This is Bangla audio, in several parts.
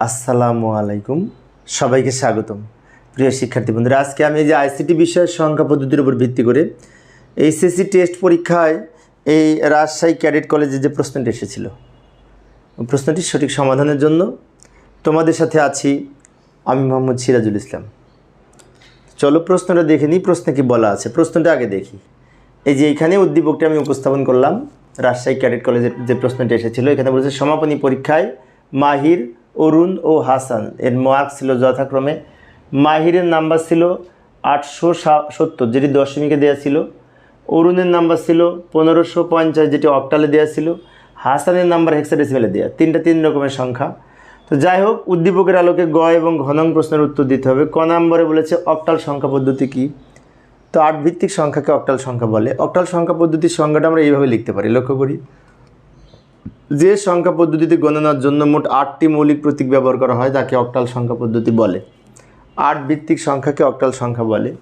আসসালামু আলাইকুম। সবাইকে স্বাগতম। প্রিয় শিক্ষার্থী বন্ধুরা, আজকে আমি এই যে আইসিটি বিষয়ের সংখ্যা পদ্ধতির উপর ভিত্তি করে এইচএসসি টেস্ট পরীক্ষায় এই রাজশাহী ক্যাডেট কলেজে যে প্রশ্নটি এসেছিল প্রশ্নটি সঠিক সমাধানের জন্য তোমাদের সাথে আছি আমি মোহাম্মদ সিরাজুল ইসলাম। চলো প্রশ্নটা দেখে নিই, প্রশ্নে কি বলা আছে। প্রশ্নটা আগে দেখি। এই যে এখানে উদ্দীপকটি আমি উপস্থাপন করলাম, রাজশাহী ক্যাডেট কলেজের যে প্রশ্নটি এসেছিল, এখানে বলেছে সমাপনী পরীক্ষায় মাহির অরুণ ও হাসান। এর মার্ক ছিল যথাক্রমে। মাহিরের নাম্বার ছিল আটশো সত্তর, যেটি দশমিকে দেওয়া ছিল। অরুণের নাম্বার ছিল পনেরোশো পঞ্চাশ, যেটি অক্টালে দেওয়া ছিল। হাসানের নাম্বার হেক্সাডেসিমেলে দেওয়া তিনটা তিন রকমের সংখ্যা। তো যাই হোক, উদ্দীপকের আলোকে গ এবং ঘনং প্রশ্নের উত্তর দিতে হবে। ক নম্বরে বলেছে অক্টাল সংখ্যা পদ্ধতি কী? তো আট ভিত্তিক সংখ্যাকে অক্টাল সংখ্যা বলে। অক্টাল সংখ্যা পদ্ধতির সংখ্যাটা আমরা এইভাবে লিখতে পারি। লক্ষ্য করি। যে সংখ্যা পদ্ধতিতে গণনার জন্য মোট আটটি মৌলিক প্রতীক ব্যবহার করা হয়, তাকে অক্টাল সংখ্যা পদ্ধতি বলে। আট ভিত্তিক সংখ্যাকে অক্টাল সংখ্যা বলে।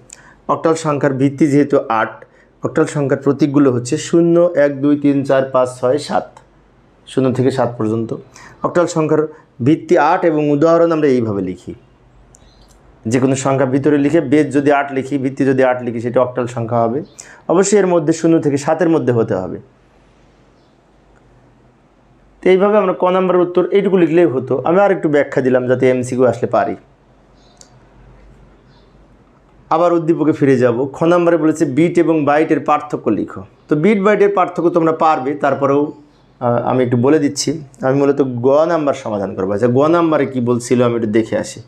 অক্টাল সংখ্যার ভিত্তি যেহেতু আট, অক্টাল সংখ্যার প্রতীকগুলো হচ্ছে শূন্য, এক, দুই, তিন, চার, পাঁচ, ছয়, সাত। শূন্য থেকে সাত পর্যন্ত। অক্টাল সংখ্যার ভিত্তি আট এবং উদাহরণ আমরা এইভাবে লিখি। যে কোনো সংখ্যা ভিতরে লিখে বেদ যদি আট লিখি, ভিত্তি যদি আট লিখি, সেটা অক্টাল সংখ্যা হবে। অবশ্যই এর মধ্যে শূন্য থেকে সাতের মধ্যে হতে হবে। তো এইভাবে আমরা ক নাম্বার উত্তর এইটুকু লিখলেই হতো। আমি আর একটু ব্যাখ্যা দিলাম যাতে এমসিকিউ আসলে পারি। আবার উদ্দীপকে ফিরে যাব। খ নাম্বারে বলেছে বিট এবং বাইটের পার্থক্য লিখো। তো বিট বাইটের পার্থক্য তোমরা পারবে, তারপরেও আমি একটু বলে দিচ্ছি। আমি মূলত গ নাম্বার সমাধান করব। আচ্ছা গ নাম্বারে কী বলছিল আমি একটু দেখে আসি।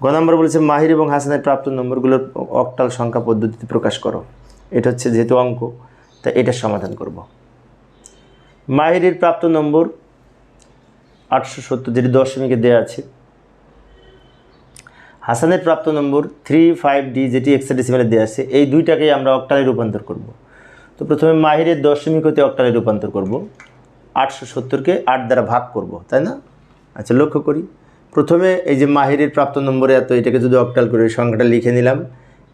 গ নাম্বার বলেছে মাহির এবং হাসানের প্রাপ্ত নম্বরগুলোর অক্টাল সংখ্যা পদ্ধতিতে প্রকাশ করো। এটা হচ্ছে যেহেতু অঙ্ক, তা এটার সমাধান করব। মাহিরের প্রাপ্ত নম্বর আটশো সত্তর, যেটি দশমিকে দেওয়া আছে। হাসানের প্রাপ্ত নম্বর থ্রি ফাইভ ডি, যেটি এক্সাডেসিমেলে দেওয়া আছে। এই দুইটাকেই আমরা অক্টালে রূপান্তর করব। তো প্রথমে মাহিরের দশমিক হতে অক্টালে রূপান্তর করব। আটশো সত্তরকে আট দ্বারা ভাগ করব, তাই না? আচ্ছা লক্ষ্য করি। প্রথমে এই যে মাহিরের প্রাপ্ত নম্বরে এত, এটাকে যদি অক্টাল করে সংখ্যাটা লিখে নিলাম।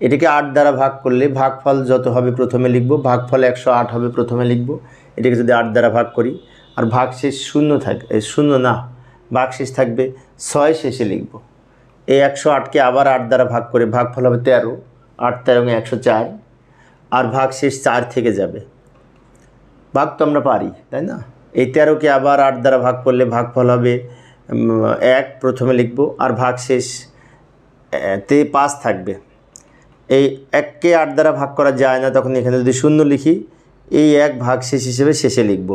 এটাকে আট দ্বারা ভাগ করলে ভাগফল যত হবে প্রথমে লিখব, ভাগফল একশো আট হবে প্রথমে লিখব। এটাকে যদি আট দ্বারা ভাগ করি, আর ভাগ শেষ শূন্য থাকবে শূন্য না ভাগ শেষ থাকবে ছয় শেষে লিখব। এই একশো আটকে আবার আট দ্বারা ভাগ করে ভাগফল হবে তেরো, আট তেরো একশো চার, আর ভাগ শেষ চার থেকে যাবে। ভাগ তো আমরা পারি, তাই না? এই তেরোকে আবার আট দ্বারা ভাগ করলে ভাগফল হবে এক প্রথমে লিখব, আর ভাগ শেষ তে পাঁচ থাকবে। এই এককে আট দ্বারা ভাগ করা যায় না, তখন এখানে যদি শূন্য লিখি এই এক ভাগ শেষ হিসেবে শেষে লিখব।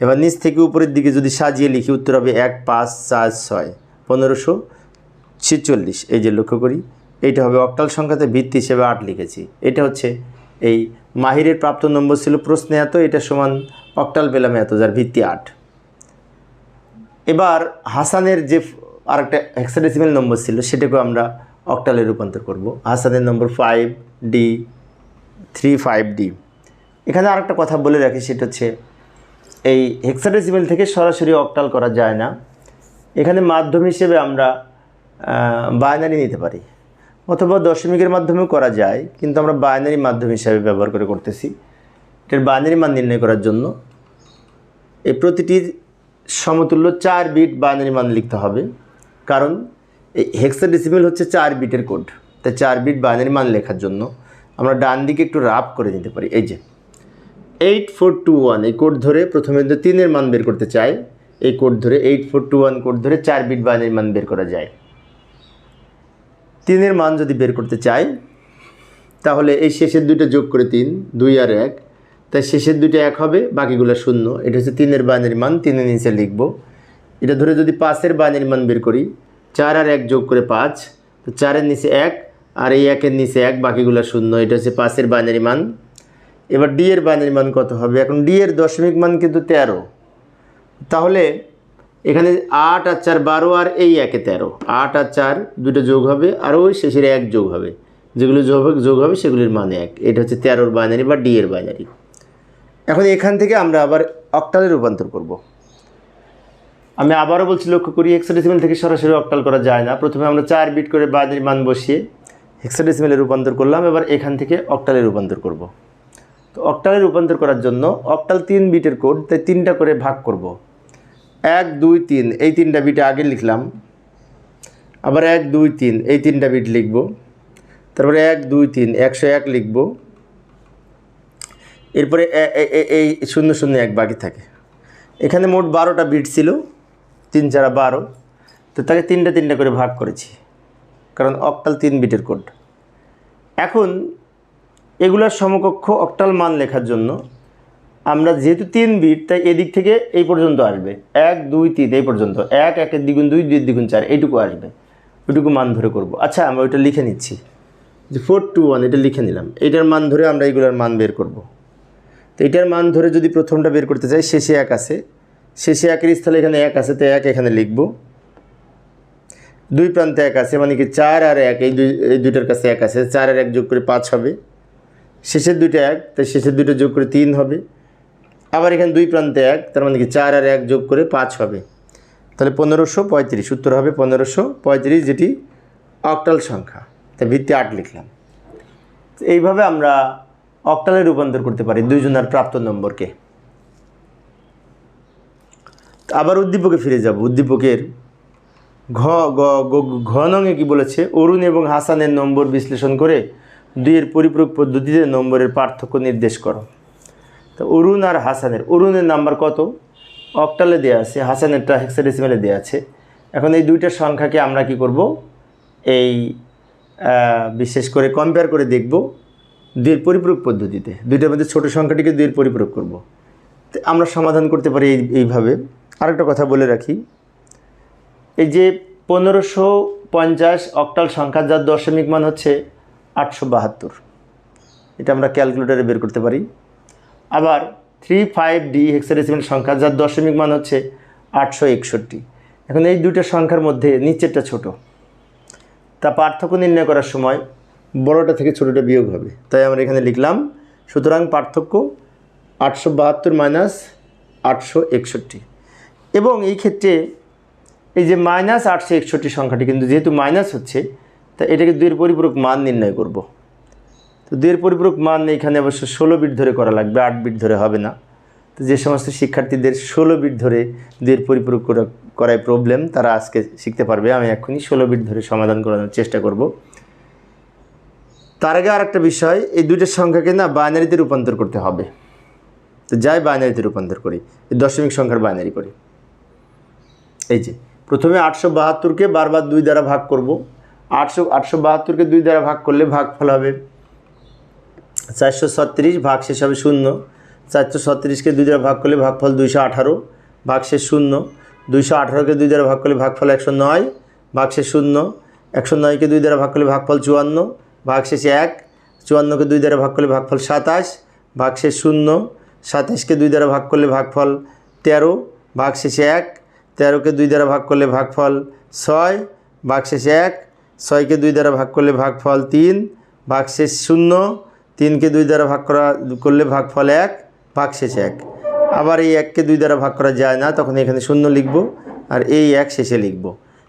এবার নিচ থেকে উপরের দিকে যদি সাজিয়ে লিখি, উত্তর হবে এক, পাঁচ, চার, ছয়, পনেরোশো ছেচল্লিশ। এই যে লক্ষ্য করি, এইটা হবে অক্টাল সংখ্যাতে ভিত্তি হিসেবে আট লিখেছি। এটা হচ্ছে এই মাহিরের প্রাপ্ত নম্বর ছিল প্রশ্নে এত, এটা সমান অক্টাল পেলাম এত, যার ভিত্তি আট। এবার হাসানের যে আরেকটা হেক্সাডেসিমেল নম্বর ছিল, সেটাকেও আমরা অক্টালে রূপান্তর করব। হাসানের নম্বর five D three five D এখানে আরেকটা কথা বলে রাখি, সেটা হচ্ছে এই হেক্সাডেসিমেল থেকে সরাসরি অক্টাল করা যায় না। এখানে মাধ্যম হিসেবে আমরা বায়নারি নিতে পারি। অথবা দশমিকের মাধ্যমেও করা যায়, কিন্তু আমরা বায়নারি মাধ্যম হিসাবে ব্যবহার করে করতেছি। এটার বায়নারি মান নির্ণয় করার জন্য এই প্রতিটির সমতুল্য চার বিট বাইনারি মান লিখতে হবে। কারণ এই হেক্সাডেসিমেল হচ্ছে চার বিটের কোড তাই চার বিট বাইনারি মান লেখার জন্য আমরা ডান দিকে একটু রাফ করে নিতে পারি। এই যে এইট ফোর টু ওয়ান এই কোড ধরে প্রথমে তো তিনের মান বের করতে চাই, এই কোড ধরে eight four two one code ধরে চার বিট বাইনারি মান বের করা যায়। তিনের মান যদি বের করতে চাই, তাহলে এই শেষের দুইটা যোগ করে তিন, দুই আর এক। তাই শেষের দুইটা এক হবে, বাকিগুলো শূন্য। এটা হচ্ছে তিনের বাইনারি মান, তিনের নিচে লিখব। এটা ধরে যদি পাঁচের বাইনারি মান বের করি, চার আর এক যোগ করে পাঁচ, তো চারের নিচে এক, আর এই একের নিচে এক, বাকিগুলো শূন্য। এটা হচ্ছে পাঁচের বাইনারি মান এবার ডি এর বাইনারি মান কত হবে? এখন ডি এর দশমিক মান কিন্তু তেরো। তাহলে এখানে আট আর চার বারো আর এই একে তেরো। আট আর চার দুটো যোগ হবে আর ওই শেষের এক যোগ হবে। যেগুলো যোগ যোগ হবে সেগুলির মানে এক। এটা হচ্ছে তেরোর বাইনারি বা ডি এর বাইনারি। এখন এখান থেকে আমরা আবার অক্টালে রূপান্তর করব। আমি আবারও বলছি, লক্ষ্য করি হেক্সাডেসিমেল থেকে সরাসরি অক্টাল করা যায় না। প্রথমে আমরা চার বিট করে বাইনারি মান বসিয়ে হেক্সাডেসিমেলে রূপান্তর করলাম। এবার এখান থেকে অক্টালে রূপান্তর করব। তো অক্টালে রূপান্তর করার জন্য অক্টাল তিন বিটের কোড তাই তিনটা করে ভাগ করব। এক, দুই, তিন, এই তিনটা বিটে আগে লিখলাম। আবার এক, দুই, তিন, এই তিনটা বিট লিখব। তারপরে এক, দুই, তিন, একশো এক লিখব। এরপরে এই শূন্য শূন্য, এক বাকি থাকে। এখানে মোট বারোটা বিট ছিল, তিন, চারা বারো। তো তাকে তিনটা তিনটা করে ভাগ করেছি, কারণ অক্টাল তিন বিটের কোড এখন এগুলার সমকক্ষ অক্টাল মান লেখার জন্য আমরা যেহেতু তিন বিট, তাই এদিক থেকে এই পর্যন্ত আসবে। এক, দুই, তিন, এই পর্যন্ত। এক, একের দ্বিগুণ দুই দুই দ্বিগুণ চার, এইটুকু আসবে। ওইটুকু মান ধরে করব। আচ্ছা আমরা ওইটা লিখে নিচ্ছি। যে ফোর টু ওয়ান এটা লিখে নিলাম। এটার মান ধরে আমরা এইগুলোর মান বের করব। তো এটার মান ধরে যদি প্রথমটা বের করতে চাই, শেষে এক আছে। শেষে একের স্থলে এখানে এক আছে তো এক এখানে লিখব। দুই প্রান্তে এক আছে মানে কি চার আর এক, এই দুই এই দুইটার কাছে এক আছে। চার আর এক যোগ করে পাঁচ হবে। শেষের দুইটা এক, তাই শেষের দুইটা যোগ করে তিন হবে। আবার এখানে দুই প্রান্তে এক, তার মানে কি চার আর এক যোগ করে পাঁচ হবে। তাহলে পনেরোশো পঁয়ত্রিশ, উত্তর হবে পনেরোশো পঁয়ত্রিশ, যেটি অক্টাল সংখ্যা। তাই ভিত্তি আট লিখলাম। এইভাবে আমরা অক্টালে রূপান্তর করতে পারি দুইজনের প্রাপ্ত নম্বরকে। আবার উদ্দীপকে ফিরে যাব। উদ্দীপকের ঘ ঘ নঙে কি বলেছে? অরুণ এবং হাসানের নম্বর বিশ্লেষণ করে দুইয়ের পরিপূরক পদ্ধতিতে নম্বরের পার্থক্য নির্দেশ করো। তো অরুণ আর হাসানের, অরুণের নাম্বার কত? অক্টালে দেওয়া আছে, হাসানেরটা হেক্সাডেসিমেলে দেওয়া আছে। এখন এই দুইটা সংখ্যাকে আমরা কি করব? এই বিশেষ করে কম্পেয়ার করে দেখব দুইয়ের পরিপূরক পদ্ধতিতে। দুইটার মধ্যে ছোট সংখ্যাটিকে দুইয়ের পরিপূরক করব। আমরা সমাধান করতে পারি এই, এইভাবে। আরেকটা কথা বলে রাখি, এই যে পনেরোশো পঞ্চাশ অক্টাল সংখ্যা, যার দশমিক মান হচ্ছে আটশো বাহাত্তর। এটা আমরা ক্যালকুলেটারে বের করতে পারি। আবার থ্রি ফাইভ ডি হেক্সাডেসিমেল সংখ্যা, যার দশমিক মান হচ্ছে আটশো একষট্টি। এখন এই দুইটা সংখ্যার মধ্যে নিচেরটা ছোট। তা পার্থক্য নির্ণয় করার সময় বড়টা থেকে ছোটোটা বিয়োগ হবে। তাই আমরা এখানে লিখলাম, সুতরাং পার্থক্য আটশো বাহাত্তর মাইনাস আটশো একষট্টি। এবং এই ক্ষেত্রে এই যে মাইনাস আটশো একষট্টি সংখ্যাটি কিন্তু যেহেতু মাইনাস হচ্ছে তা এটাকে দুইয়ের পরিপূরক মান নির্ণয় করব। তো দুইয়ের পরিপূরক মান এখানে অবশ্য ষোলো বিট ধরে করা লাগবে, আট বিট ধরে হবে না। তো যে সমস্ত শিক্ষার্থীদের ষোলো বিট ধরে দুইয়ের পরিপূরক করায় প্রবলেম তারা আজকে শিখতে পারবে। আমি এখনই ষোলো বিট ধরে সমাধান করানোর চেষ্টা করব। তার আগে আরেকটা বিষয়, এই দুইটা সংখ্যাকে না বাইনারিতে রূপান্তর করতে হবে। তো যাই বাইনারিতে রূপান্তর করি, এই দশমিক সংখ্যার বাইনারি করি। এই যে, প্রথমে আটশো বাহাত্তরকে বারবার দুই দ্বারা ভাগ করব। আটশো আটশো বাহাত্তরকে দুই দ্বারা ভাগ করলে ভাগফল হবে। চারশো ছত্রিশ, ভাগ শেষ হবে শূন্য। চারশো ছত্রিশকে দুই দ্বারা ভাগ করলে ভাগফল দুইশো আঠারো, ভাগ শেষ শূন্য। দুইশো আঠারোকে দুই দ্বারা ভাগ করলে ভাগফল একশো নয়, ভাগ শেষ শূন্য। একশো নয়কে দুই দ্বারা ভাগ করলে ভাগফল চুয়ান্ন, ভাগ শেষে এক। চুয়ান্নকে দুই দ্বারা ভাগ করলে ভাগফল সাতাশ, ভাগ শেষ শূন্য। সাতাশকে দুই দ্বারা ভাগ করলে ভাগফল তেরো, ভাগ শেষে এক। তেরোকে দুই দ্বারা ভাগ করলে ভাগফল ছয়, ভাগ শেষে এক। ছয়কে দুই দ্বারা ভাগ করলে ভাগফল তিন ভাগ শেষ শূন্য, তিনকে দুই দ্বারা ভাগ করা করলে ভাগফল এক ভাগ শেষ এক। আবার এই এককে দুই দ্বারা ভাগ করা যায় না, তখন এখানে শূন্য লিখব আর এই এক শেষে লিখব।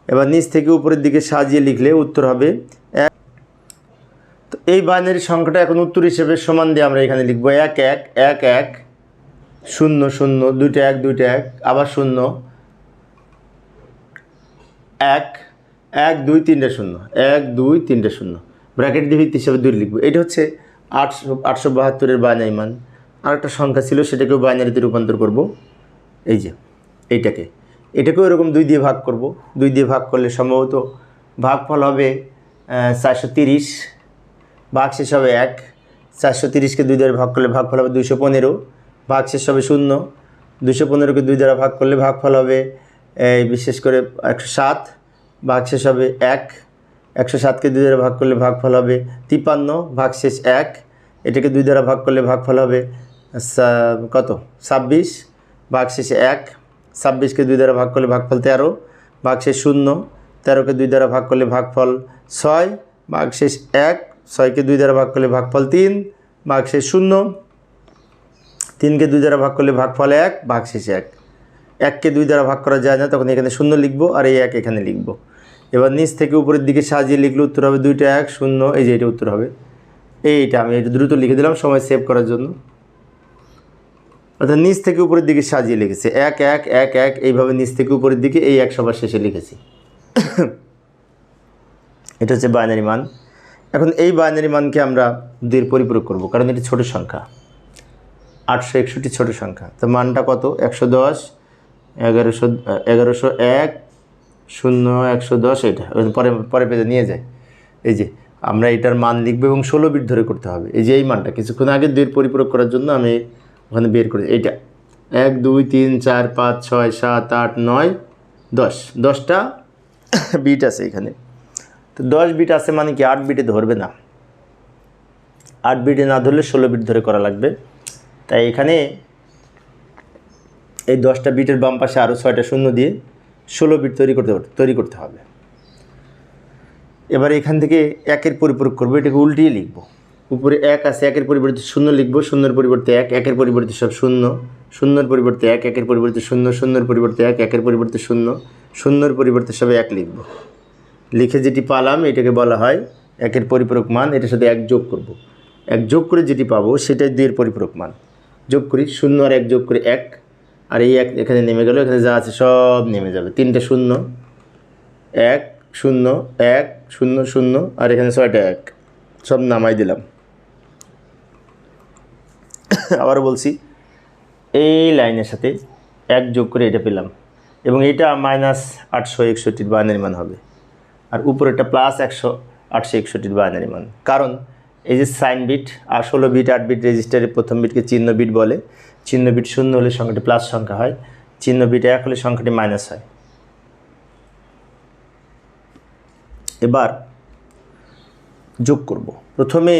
এবার নিচ থেকে উপরের দিকে সাজিয়ে লিখলে উত্তর হবে এক। তো এই বাইনারি সংখ্যাটা এখন উত্তর হিসেবে সমান দিয়ে আমরা এখানে লিখব এক এক এক এক, শূন্য শূন্য, দুইটা এক দুইটা এক, আবার শূন্য, এক এক, দুই, তিনটে শূন্য। এক, দুই, তিনটে শূন্য। ব্র্যাকেট দিয়ে ভিত্তি হিসাবে দুই লিখব। এটা হচ্ছে আটশো আটশো বাহাত্তরের বাইনারি মান। আরেকটা সংখ্যা ছিল, সেটাকেও বাইনারিতে রূপান্তর করব। এই যে, এইটাকে। এটাকেও এরকম দুই দিয়ে ভাগ করব। দুই দিয়ে ভাগ করলে সম্ভবত ভাগফল হবে চারশো তিরিশ ভাগ শেষ হবে এক। চারশো তিরিশকে দুই দ্বারা ভাগ করলে ভাগফল হবে দুইশো পনেরো ভাগ শেষ হবে শূন্য। দুশো পনেরোকে দুই দ্বারা ভাগ করলে ভাগফল হবে বিশেষ করে একশো সাত। ভাগ শেষ হবে এক। একশো সাতকে দুই দ্বারা ভাগ করলে ভাগফল হবে তিপ্পান্ন ভাগ শেষ এক। এটাকে দুই দ্বারা ভাগ করলে ভাগফল হবে, সা- কত? ছাব্বিশ। ভাগ শেষে এক ছাব্বিশকে দুই দ্বারা ভাগ করলে ভাগফল তেরো। ভাগ শেষ শূন্য তেরোকে দুই দ্বারা ভাগ করলে ভাগফল ছয়। ভাগ শেষ এক ছয়কে দুই দ্বারা ভাগ করলে ভাগফল তিন। ভাগ শেষ শূন্য তিনকে দুই দ্বারা ভাগ করলে ভাগফল এক ভাগ শেষ এক এককে দুই দ্বারা ভাগ করা যায় না, তখন এখানে শূন্য লিখব আর এই এক এখানে লিখব। এবার নিচ থেকে উপরের দিকে সাজিয়ে লিখলে উত্তর হবে দুইটা এক, শূন্য, এই যে এটা উত্তর হবে। এইটা আমি এটা দ্রুত লিখে দিলাম, সময় সেভ করার জন্য। অর্থাৎ নিচ থেকে উপরের দিকে সাজিয়ে লিখেছি। এক এক এক এক, এইভাবে নিচ থেকে উপরের দিকে এই এক সবার শেষে লিখেছি। এটা হচ্ছে বাইনারি মান। এখন এই বাইনারি মানকে আমরা দুইয়ের পরিপূরক করব, কারণ এটি ছোট সংখ্যা। আটশো একষট্টি ছোট সংখ্যা। তো মানটা কত? একশো দশ, এগারোশো এগারোশো এক শূন্য, একশো দশ এটা। পরে পরে পেজে নিয়ে যায়। এই যে, আমরা এটার মান লিখব এবং ষোলো বিট ধরে করতে হবে। এই যে এই মানটা, কিছুক্ষণ আগে দুইয়ের পরিপূরক করার জন্য আমি ওখানে বের করে এইটা, এক, দুই, তিন, চার, পাঁচ, ছয়, সাত, আট, নয়, দশ। দশটা বিট আছে এখানে। তো দশ বিট আছে মানে কি, আট বিটে ধরবে না। আট বিটে না ধরলে ষোলো বিট ধরে করা লাগবে। তাই এখানে এই দশটা বিটের বাম পাশে আরও ছয়টা শূন্য দিয়ে ষোলো বিট তৈরি করতে তৈরি করতে হবে। এবার এখান থেকে একের পরিপূরক করব, এটাকে উল্টিয়ে লিখব। উপরে এক আছে, একের পরিবর্তে শূন্য লিখব, শূন্যের পরিবর্তে এক, একের পরিবর্তে সব শূন্য, শূন্যর পরিবর্তে এক, একের পরিবর্তে শূন্য, শূন্যর পরিবর্তে এক, একের পরিবর্তে শূন্য, শূন্যর পরিবর্তে সব এক লিখব। লিখে যেটি পালাম, এটাকে বলা হয় একের পরিপূরক মান, এটার সাথে এক যোগ করব। এক যোগ করে যেটি পাবো, সেটাই দুইয়ের পরিপূরক মান। যোগ করি, শূন্য আর এক যোগ করে এক আর এই এক, এখানে নেমে গেল, এখানে যা আছে সব নেমে যাবে। তিনটে শূন্য, এক শূন্য এক শূন্য শূন্য, আর এখানে ছয়টা এক। সব নামাই দিলাম। আবার বলছি, এই লাইনের সাথে এক যোগ করে এটা পেলাম। এবং এটা মাইনাস আটশো একষট্টির বাইনারি মান হবে। আর উপরেরটা প্লাস একশো আটশো একষট্টির বাইনারি মান। কারণ এই যে সাইন বিট আর ষোলো বিট আট বিট রেজিস্টারের প্রথম বিটকে চিহ্ন বিট বলে চিহ্ন বিট শূন্য হলে সংখ্যাটি প্লাস সংখ্যা হয়, চিহ্ন বিট এক হলে সংখ্যাটি মাইনাস হয়। এবার যোগ করব। প্রথমে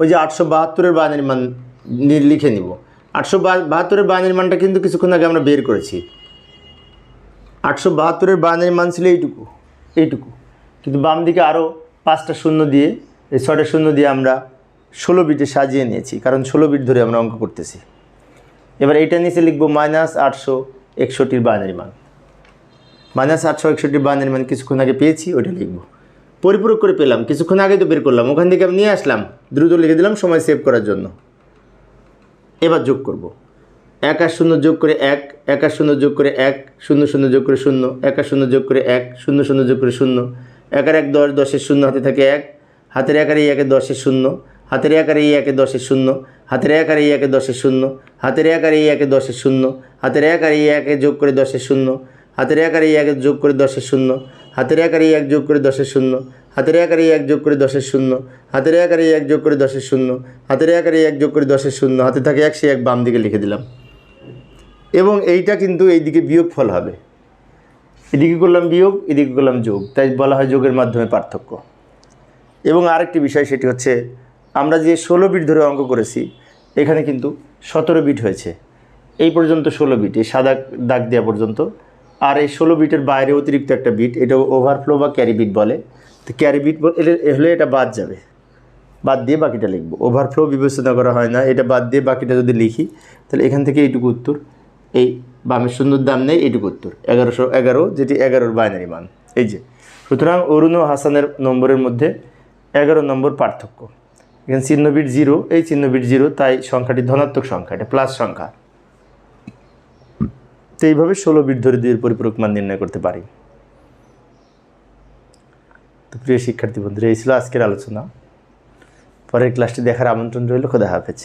ওই যে আটশো বাহাত্তরের বাইনারি মান লিখে নিব। আটশো বাহাত্তরের বাইনারি মানটা কিন্তু কিছুক্ষণ আগে আমরা বের করেছি। আটশো বাহাত্তরের বাইনারি মান ছিল এইটুকু এইটুকু। কিন্তু বাম দিকে আরও পাঁচটা শূন্য দিয়ে, এই ছয়টা শূন্য দিয়ে আমরা ষোলো বিটে সাজিয়ে নিয়েছি, কারণ ষোলো বিট ধরে আমরা অঙ্ক করতেছি। এবার এইটা নিচে লিখব মাইনাস আটশো একষট্টির বাইনারি মান। মাইনাস আটশো একষট্টির বাইনারি মান কিছুক্ষণ আগে পেয়েছি, ওইটা লিখব। পরিপূরক করে পেলাম, কিছুক্ষণ আগে তো বের করলাম। ওখান থেকে আমি নিয়ে আসলাম, দ্রুত লিখে দিলাম, সময় সেভ করার জন্য। এবার যোগ করব। এক আর শূন্য যোগ করে এক এক আর শূন্য যোগ করে এক, শূন্য শূন্য যোগ করে শূন্য, এক আর শূন্য যোগ করে এক, শূন্য শূন্য যোগ করে শূন্য। এক আর এক দশ, দশের শূন্য হাতে থাকে এক, হাতের এক আর এই একে দশের শূন্য। হাতের এক আর এই একে দশের শূন্য, হাতের এক আর এই একে দশের শূন্য, হাতের এক আর এই একে দশের শূন্য, হাতের এক আর এই একে যোগ করে দশের শূন্য, হাতের এক আর এই একে যোগ করে দশের শূন্য, হাতের এক আর এই এক যোগ করে দশের শূন্য, হাতের এক আর এই এক যোগ করে দশের শূন্য, হাতের এক আর এই এক যোগ করে দশের শূন্য, হাতের এক আর এই এক যোগ করে দশের শূন্য, হাতে থাকে এক সে এক বাম দিকে লিখে দিলাম। এবং এইটা কিন্তু এইদিকে বিয়োগ ফল হবে। এদিকে করলাম বিয়োগ, এদিকে করলাম যোগ, তাই বলা হয় যোগের মাধ্যমে পার্থক্য। এবং আরেকটি বিষয় সেটি হচ্ছে আমরা যে ষোলো বিট ধরে অঙ্ক করেছি, এখানে কিন্তু সতেরো বিট হয়েছে। এই পর্যন্ত ষোলো বিট এই সাদা দাগ দেওয়া পর্যন্ত। আর এই ষোলো বিটের বাইরে অতিরিক্ত একটা বিট এটা ওভারফ্লো বা ক্যারি বিট বলে। তো ক্যারি বিট হলে এটা বাদ যাবে। বাদ দিয়ে বাকিটা লিখব। ওভারফ্লো বিবেচনা করা হয় না, এটা বাদ দিয়ে বাকিটা যদি লিখি, তাহলে এখান থেকে এইটুকু উত্তর। এই বামের সুন্দর দাম নেই, এইটুকু উত্তর। এগারোশো এগারো, যেটি এগারোর বাইনারি মান। এই যে। সুতরাং অরুণ ও হাসানের নম্বরের মধ্যে এগারো নম্বর পার্থক্য। এখানে চিহ্ন বিট জিরো, এই চিহ্ন বিট জিরো, তাই সংখ্যাটি ধনাত্মক সংখ্যা, এটা প্লাস সংখ্যা। তো এইভাবে ষোলো বিট ধরে দুইয়ের পরিপূরক মান নির্ণয় করতে পারি। তো প্রিয় শিক্ষার্থী বন্ধুরা, এই ছিল আজকের আলোচনা। পরের ক্লাসটি দেখার আমন্ত্রণ রইল, খোদা হাফেজ।